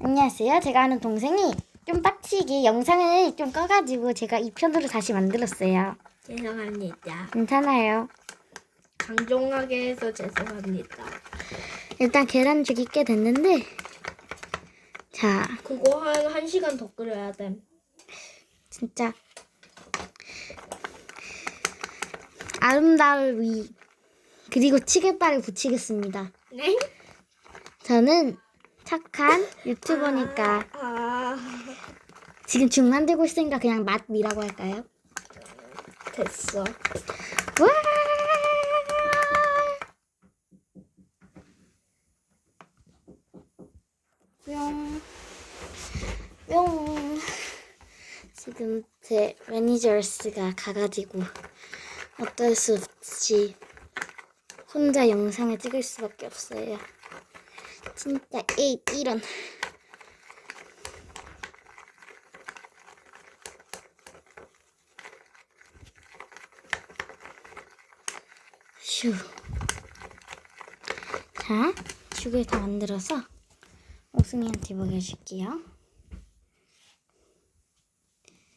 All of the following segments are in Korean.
안녕하세요. 제가 아는 동생이 좀 빡치게 영상을 좀 꺼가지고 제가 2편으로 다시 만들었어요. 죄송합니다. 괜찮아요. 강종하게 해서 죄송합니다. 일단 계란죽이 꽤 됐는데 자 그거 한 1시간 더 끓여야 돼. 진짜 아름다울 위 그리고 치개발을 붙이겠습니다. 네? 저는 착한 유튜버니까 아, 지금 죽 만들고 있으니까 그냥 맛미라고 할까요? 됐어. 와! 뿅. 뿅. 지금 제 매니저스가 가가지고 어쩔 수 없이 혼자 영상을 찍을 수밖에 없어요. 진짜 이 이런. 휴. 자, 죽을 다 만들어서 옥순이한테 먹여줄게요.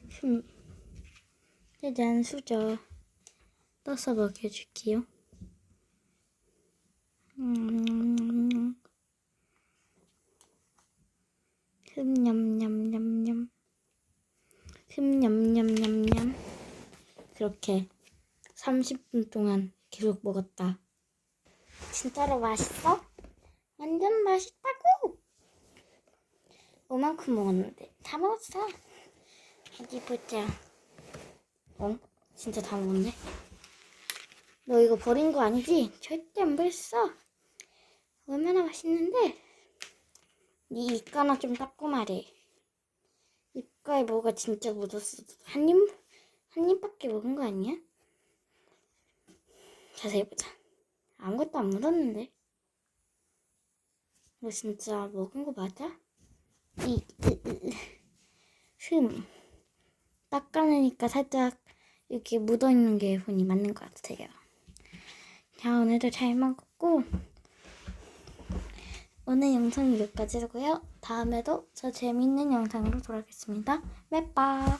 흠. 짜잔, 수저. 떠서 먹여줄게요. 음. 흠냠냠냠냠. 흠냠냠냠냠. 그렇게 30분 동안 계속 먹었다. 진짜로 맛있어? 완전 맛있다고! 요만큼 먹었는데 다 먹었어. 어디 보자. 어? 진짜 다 먹었네. 너 이거 버린 거 아니지? 절대 안 버렸어. 얼마나 맛있는데? 네 입가나 좀 닦고 말해. 입가에 뭐가 진짜 묻었어. 한 입, 한 입밖에 먹은 거 아니야? 자세히 보자. 아무것도 안 묻었는데. 너 진짜 먹은 거 맞아? 이. 흠. 닦아내니까 살짝 이렇게 묻어있는 게 본이 맞는 것 같아요. 자, 오늘도 잘 먹었고, 오늘 영상은 여기까지고요. 다음에도 저 재밌는 영상으로 돌아오겠습니다. 맵빠!